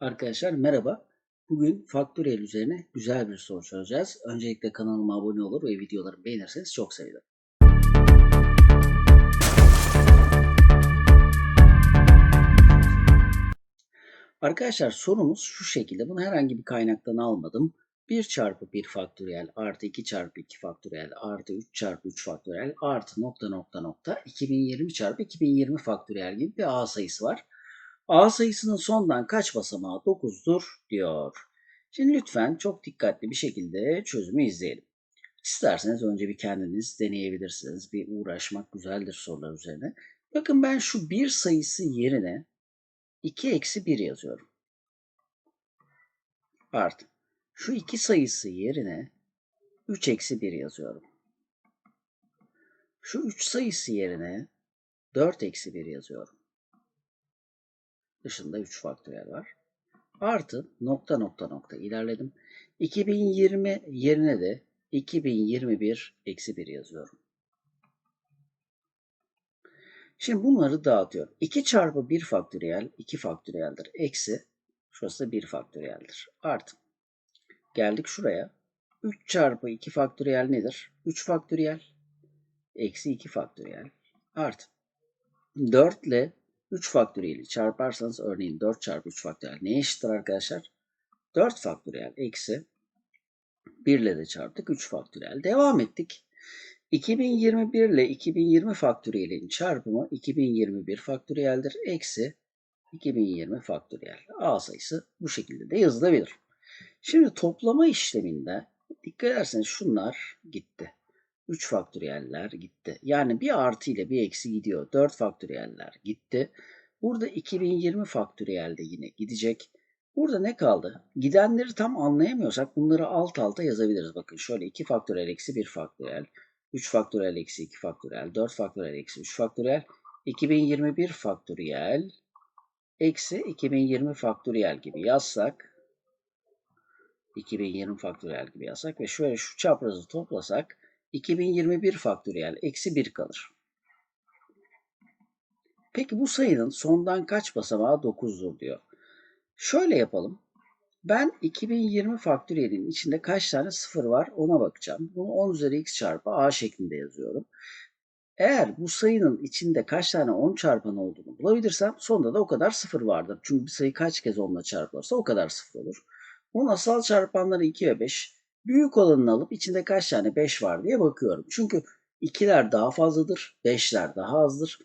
Arkadaşlar merhaba. Bugün faktöriyel üzerine güzel bir soru çözeceğiz. Öncelikle kanalıma abone olur ve videolarımı beğenirseniz çok sevinirim. Arkadaşlar sorumuz şu şekilde. Bunu herhangi bir kaynaktan almadım. 1 çarpı 1 faktöriyel artı 2 çarpı 2 faktöriyel artı 3 çarpı 3 faktöriyel artı nokta nokta nokta 2020 çarpı 2020 faktöriyel gibi bir A sayısı var. A sayısının sondan kaç basamağı 9'dur diyor. Şimdi lütfen çok dikkatli bir şekilde çözümü izleyelim. İsterseniz önce bir kendiniz deneyebilirsiniz. Bir uğraşmak güzeldir sorular üzerine. Bakın ben şu bir sayısı yerine 2 eksi 1 yazıyorum. Artı. Şu 2 sayısı yerine 3 eksi 1 yazıyorum. Şu 3 sayısı yerine 4 eksi 1 yazıyorum. Dışında 3 faktöriyel var. Artı nokta nokta nokta ilerledim. 2020 yerine de 2021 eksi 1 yazıyorum. Şimdi bunları dağıtıyorum. 2 çarpı 1 faktöriyel 2 faktöriyeldir. Eksi şurası da 1 faktöriyeldir. Artı. Geldik şuraya. 3 çarpı 2 faktöriyel nedir? 3 faktöriyel. Eksi 2 faktöriyel. Artı. 4 ile 3 faktöriyeli çarparsanız örneğin 4 çarpı 3 faktöriyel neye eşittir arkadaşlar? 4 faktöriyel eksi 1 ile de çarptık 3 faktöriyel. Devam ettik. 2021 ile 2020 faktöriyelin çarpımı 2021 faktöriyeldir. Eksi 2020 faktöriyel. A sayısı bu şekilde de yazılabilir. Şimdi toplama işleminde dikkat ederseniz şunlar gitti. 3 faktöriyeller gitti. Yani bir artı ile bir eksi gidiyor. 4 faktöriyeller gitti. Burada 2020 faktöriyel de yine gidecek. Burada ne kaldı? Gidenleri tam anlayamıyorsak bunları alt alta yazabiliriz. Bakın şöyle 2 faktöriyel eksi 1 faktöriyel. 3 faktöriyel eksi 2 faktöriyel. 4 faktöriyel eksi 3 faktöriyel. 2021 faktöriyel eksi 2020 faktöriyel gibi yazsak 2020 faktöriyel gibi yazsak ve şöyle şu çaprazı toplasak 2021 faktöriyel eksi 1 kalır. Peki bu sayının sondan kaç basamağı 9'dur diyor. Şöyle yapalım. Ben 2020 faktöriyelin içinde kaç tane sıfır var ona bakacağım. Bunu 10 üzeri x çarpı a şeklinde yazıyorum. Eğer bu sayının içinde kaç tane 10 çarpan olduğunu bulabilirsem sonunda da o kadar sıfır vardır. Çünkü bir sayı kaç kez 10'la çarpılırsa o kadar sıfır olur. Bunun asal çarpanları 2 ve 5. Büyük olanını alıp içinde kaç tane 5 var diye bakıyorum. Çünkü 2'ler daha fazladır, 5'ler daha azdır.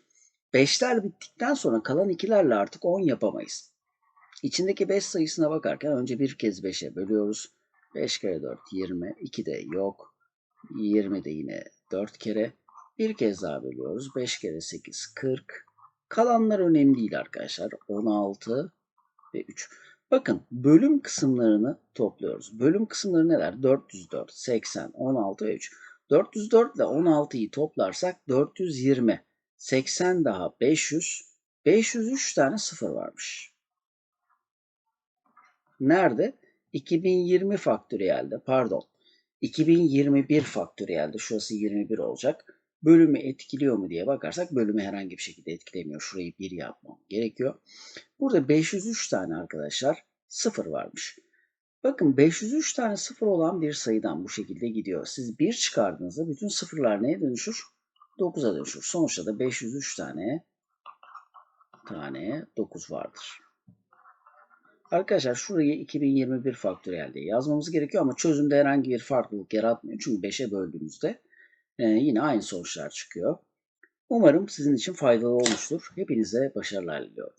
5'ler bittikten sonra kalan 2'lerle artık 10 yapamayız. İçindeki 5 sayısına bakarken önce bir kez 5'e bölüyoruz. 5 kere 4 20, 2 de yok. 20 de yine 4 kere. Bir kez daha bölüyoruz. 5 kere 8 40. Kalanlar önemli değil arkadaşlar. 16 ve 3. Bakın bölüm kısımlarını topluyoruz. Bölüm kısımları neler? 404, 80, 16 ve 3. 404 ile 16'yı toplarsak 420. 80 daha 500. 503 tane sıfır varmış. Nerede? 2020 faktöriyelde pardon. 2021 faktöriyelde şurası 21 olacak. Bölümü etkiliyor mu diye bakarsak bölümü herhangi bir şekilde etkilemiyor. Şurayı 1 yapmam gerekiyor. Burada 503 tane arkadaşlar sıfır varmış. Bakın 503 tane sıfır olan bir sayıdan bu şekilde gidiyor. Siz 1 çıkardığınızda bütün sıfırlar neye dönüşür? 9'a dönüşür. Sonuçta da 503 tane tane 9 vardır. Arkadaşlar şurayı 2021 faktöriyel diye yazmamız gerekiyor ama çözümde herhangi bir farklılık yaratmıyor. Çünkü 5'e böldüğümüzde e, yine aynı sonuçlar çıkıyor. Umarım sizin için faydalı olmuştur. Hepinize başarılar diliyorum.